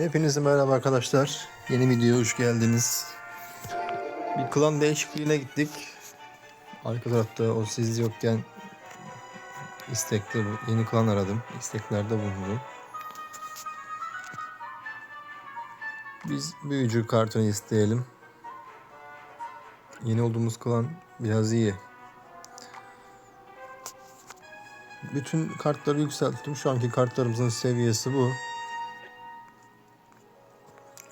Hepinize merhaba arkadaşlar. Yeni videoya hoş geldiniz. Bir klan değişikliğine gittik. Arka tarafta o siz yokken istekte yeni klan aradım. İsteklerde bulundum. Biz büyücü kartını isteyelim. Yeni olduğumuz klan biraz iyi. Bütün kartları yükselttim. Şu anki kartlarımızın seviyesi bu.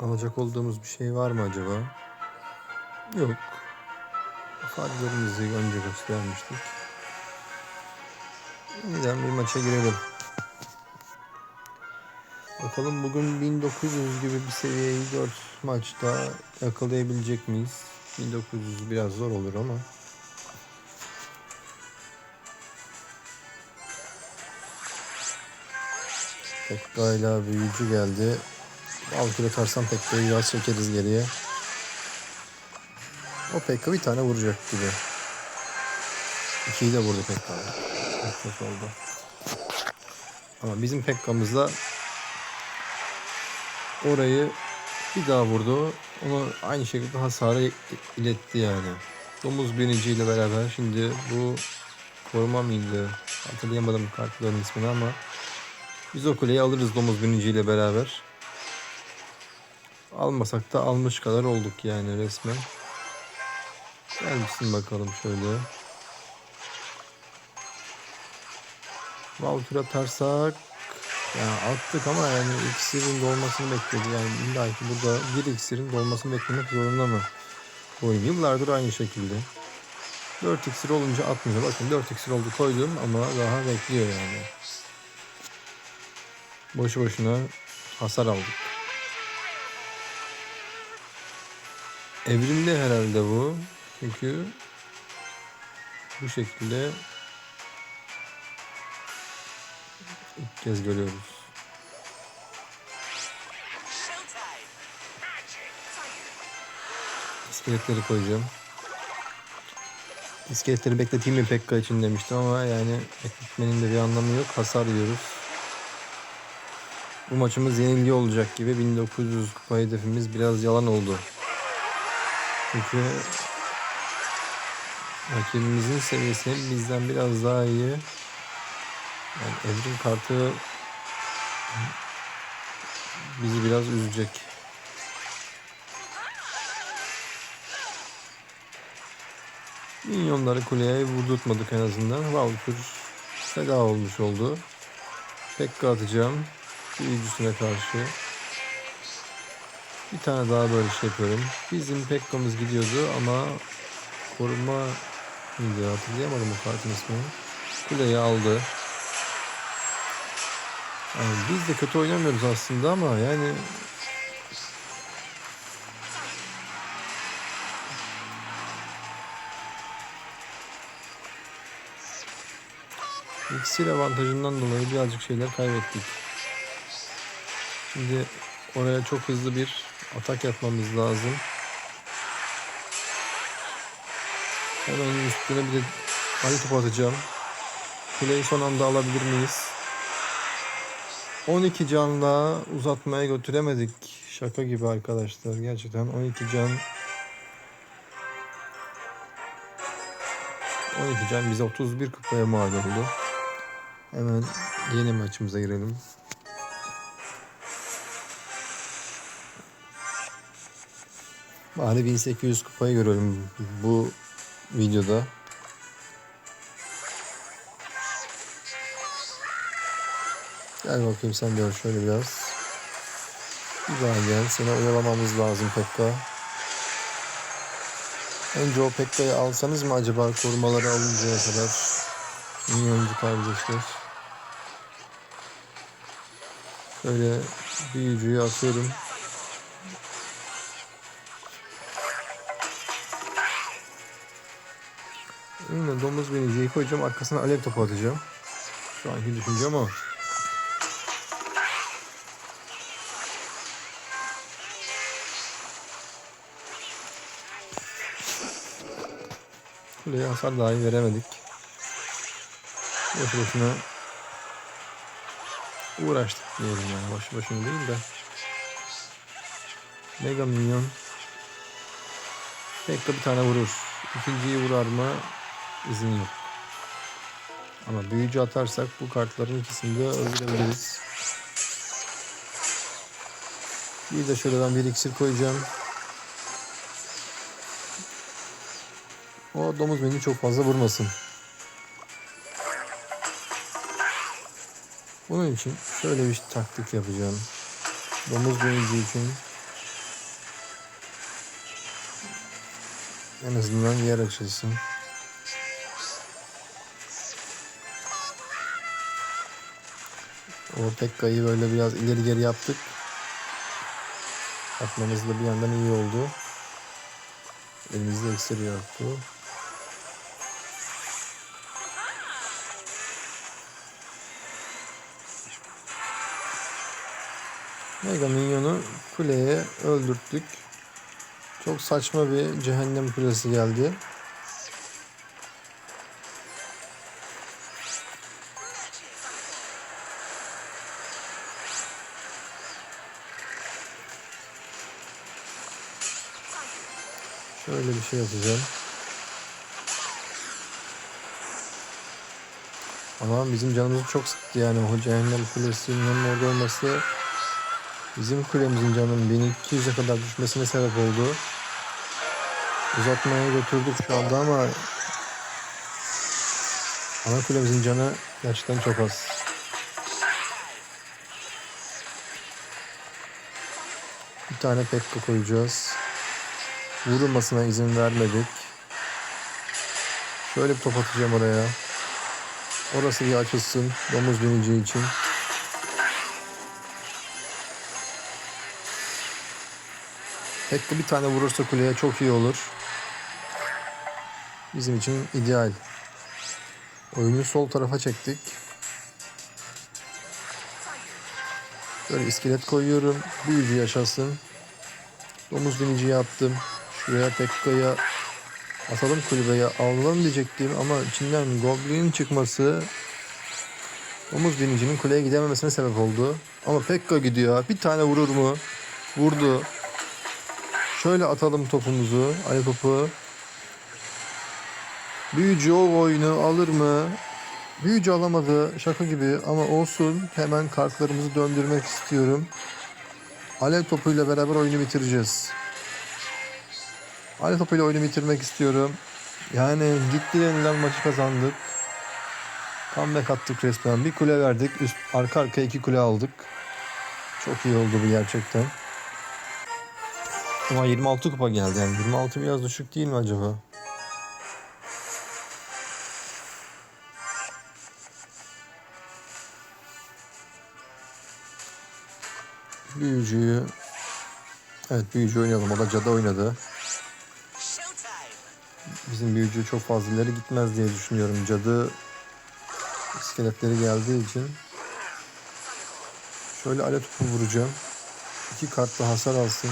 Alacak olduğumuz bir şey var mı acaba? Yok. Farklarımızı önce göstermiştik. Yeniden bir maça girelim. Bakalım bugün 1900 gibi bir seviyeyi 4 maçta yakalayabilecek miyiz? 1900 biraz zor olur ama. İle büyücü geldi. Altı atarsam Pekka'yı biraz çekeriz geriye. O Pekka bir tane vuracak gibi. İkiyi de vurdu Pekka. Çok oldu. Ama bizim Pekka'mızla orayı bir daha vurdu. Onu aynı şekilde hasarı iletti yani. Domuz biniciyle beraber şimdi bu koruma mıydı? Hatırlayamadım kartların ismini ama biz o kuleyi alırız domuz biniciyle beraber. Almasak da almış kadar olduk yani resmen. Gelmişsin bakalım şöyle. Valtur atarsak yani attık ama yani iksirin dolmasını bekledi. Yani illa ki burada bir iksirin dolmasını beklemek zorunda mı? Bu oyun yıllardır aynı şekilde. 4 iksir olunca atmıyor. Bakın 4 iksir oldu koydum ama daha bekliyor yani. Boşu boşuna hasar aldık. Evrimli herhalde bu. Çünkü bu şekilde ilk kez görüyoruz. İskeletleri koyacağım. İskeletleri bekleteyim mi Pekka için demiştim ama yani bekletmenin de bir anlamı yok. Hasar yiyoruz. Bu maçımız yenilgi olacak gibi 1900 kupa hedefimiz biraz yalan oldu. Çünkü rakibimizin seviyesi bizden biraz daha iyi. Yani evrim kartı bizi biraz üzecek. Minyonları kuleye vurdurtmadık en azından. Valkür feda olmuş oldu. Pekka atacağım. Büyücüsüne karşı. Bir tane daha böyle şey yapıyorum. Bizim Pekka'mız gidiyordu ama koruma mıydı hatırlayamadım o kartın ismini. Kuleyi aldı. Yani biz de kötü oynamıyoruz aslında ama yani İksir avantajından dolayı birazcık şeyler kaybettik. Şimdi oraya çok hızlı bir atak yapmamız lazım. Hemen üstüne bir de Ali topu atacağım. Kuleyi son anda alabilir miyiz? 12 canla uzatmaya götüremedik. Şaka gibi arkadaşlar. Gerçekten 12 can 12 can bize 31 kupaya mal oldu. Hemen yeni maçımıza girelim. Bari 1800 kupayı görelim bu videoda. Gel bakayım sen de şöyle biraz. Bir daha gel. Seni oyalamamız lazım Pekka. Önce o Pekka'yı alsanız mı acaba korumaları alıncaya kadar? Minyoncu kardeşler. Şöyle büyücüyü atıyorum. Yine domuz biniciyi koyacağım. Arkasına alev topu atacağım. Şu anki düşüncem o. Kuleye hasar dahi veremedik. Boş boşuna uğraştık diyelim yani. Boş boşuna değil de. Mega minyon. Pekka bir tane vurur. İkinciyi vurar mı? İzin yok. Ama büyücü atarsak bu kartların ikisini de öldürebiliriz. Bir de şöyle ben bir iksir koyacağım. O domuz beni çok fazla vurmasın. Bunun için şöyle bir taktik yapacağım. Domuz benici için en azından yer açılsın. O Pekka'yı böyle biraz ileri geri yaptık. Atmamız da bir yandan iyi oldu. Elimizde iksir yoktu. Mega Minyon'u kuleye öldürttük. Çok saçma bir cehennem kulesi geldi. Şöyle bir şey yapacağım. Ama bizim canımızı çok sıktı yani o cehennem kulesinin orada olması bizim kulemizin canının 1200'e kadar düşmesine sebep oldu. Uzatmaya götürdük şu anda ama ana kulemizin canı gerçekten çok az. Bir tane Pekka koyacağız. Vurulmasına izin vermedik. Şöyle bir top atacağım oraya. Orası bir açılsın domuz binici için. Pekka bir tane vurursa kuleye çok iyi olur. Bizim için ideal. Oyunu sol tarafa çektik. Böyle iskelet koyuyorum. Büyücü yaşasın. Domuz biniciyi attım. Şuraya Pekka'ya atalım kulübeye alalım diyecektim ama içinden Goblin çıkması Domuz binicinin kuleye gidememesine sebep oldu. Ama Pekka gidiyor. Bir tane vurur mu? Vurdu. Şöyle atalım topumuzu. Ay topu. Büyücü o oyunu alır mı? Büyücü alamadı. Şaka gibi ama olsun. Hemen kartlarımızı döndürmek istiyorum. Alev topuyla beraber oyunu bitireceğiz. Alev topuyla oyunu bitirmek istiyorum. Yani gitti yenilen maçı kazandık. Comeback attık resmen. Bir kule verdik. Üst, arka arkaya iki kule aldık. Çok iyi oldu bu gerçekten. Ama 26 kupa geldi yani. 26 biraz düşük değil mi acaba? Büyücüyü Evet büyücü oynayalım. O da cadı oynadı. Bizim büyücü çok fazla ileri gitmez diye düşünüyorum. Cadı iskeletleri geldiği için şöyle alev topu vuracağım. İki kart da hasar alsın.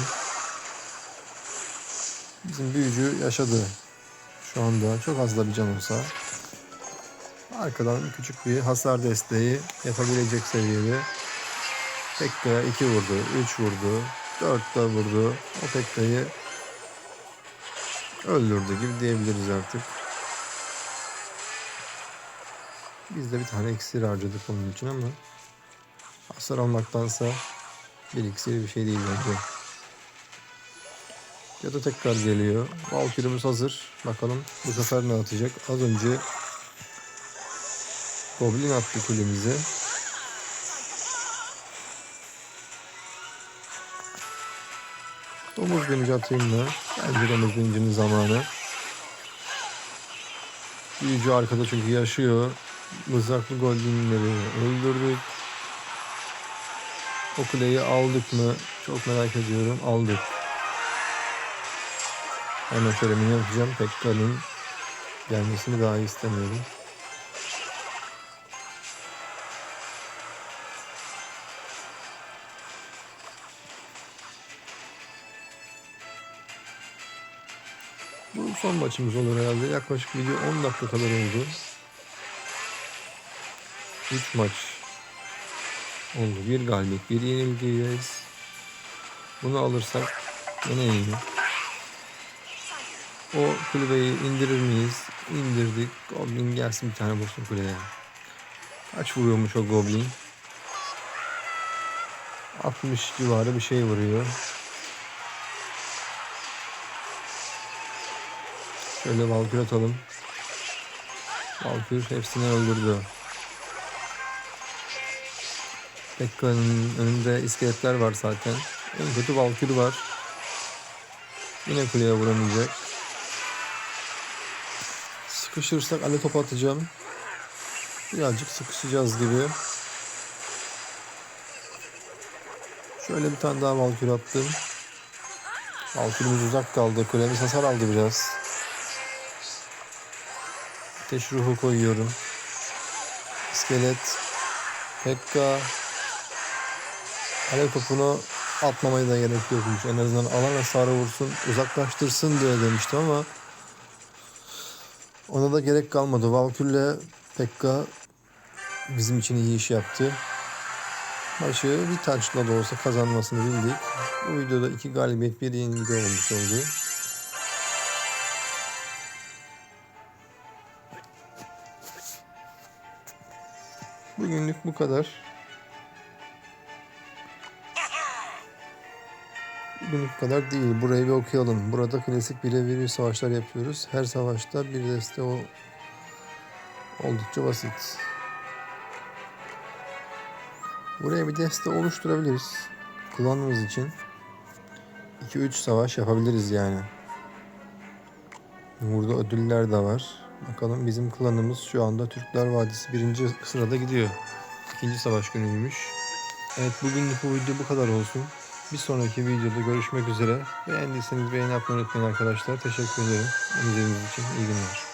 Bizim büyücü yaşadı. Şu anda çok az da bir can olsa. Arkadan küçük bir hasar desteği yapabilecek seviyede. Pekka'ya 2 vurdu, 3 vurdu, 4 da vurdu. O Pekka'yı öldürdü gibi diyebiliriz artık. Biz de bir tane iksir harcadık onun için ama hasar almaktansa bir iksir bir şey değil bence. Ya da tekrar geliyor. Valkyrie'miz hazır. Bakalım bu sefer ne atacak? Az önce Goblin attı kulemize. Domuz binici atayım mı? Bence domuz binicinin zamanı. Büyücü arkada çünkü yaşıyor. Mızraklı goblinleri öldürdük. O kuleyi aldık mı? Çok merak ediyorum. Aldık. Hemen şöyle minyon yapacağım. Pekka'nın gelmesini daha istemiyorum. Son maçımız olur herhalde. Yaklaşık video 10 dakika kadar oldu. 3 maç oldu. Bir galibiyet, bir yenilgiyiz. Bunu alırsak Yine iyi. O kulübeyi indirir miyiz? İndirdik. Goblin gelsin bir tane vursun kuleye. Kaç vuruyormuş o Goblin? 60 civarı bir şey vuruyor. Şöyle Valkür atalım. Valkür hepsini öldürdü. Pekka'nın önünde iskeletler var zaten. En kötü Valkür var. Yine kuleye vuramayacak. Sıkışırsak ale top atacağım. Birazcık sıkışacağız gibi. Şöyle bir tane daha Valkür attım. Valkürümüz uzak kaldı. Kulemiz hasar aldı biraz. Ateş koyuyorum. İskelet. Pekka. Alev topunu atmamaya da gerek yokmuş. En azından alan hasarı vursun, uzaklaştırsın diye demiştim ama ona da gerek kalmadı. Valkür'le Pekka bizim için iyi iş yaptı. Maçı bir taçla da olsa kazanmasını bildik. Bu videoda iki galibiyet bir yenilgi olmuş oldu. Bugünlük bu kadar. Bugünlük bu kadar değil. Burayı bir okuyalım. Burada klasik birebir savaşlar yapıyoruz. Her savaşta bir deste o oldukça basit. Buraya bir deste oluşturabiliriz. Klanımız için. 2-3 savaş yapabiliriz yani. Burada ödüller de var. Bakalım bizim klanımız şu anda Türkler Vadisi birinci sırada gidiyor. İkinci savaş günüymüş. Evet bugünlük bu video bu kadar olsun. Bir sonraki videoda görüşmek üzere. Beğendiyseniz beğeni yapmayı unutmayın arkadaşlar. Teşekkür ederim. İzlediğiniz için iyi günler.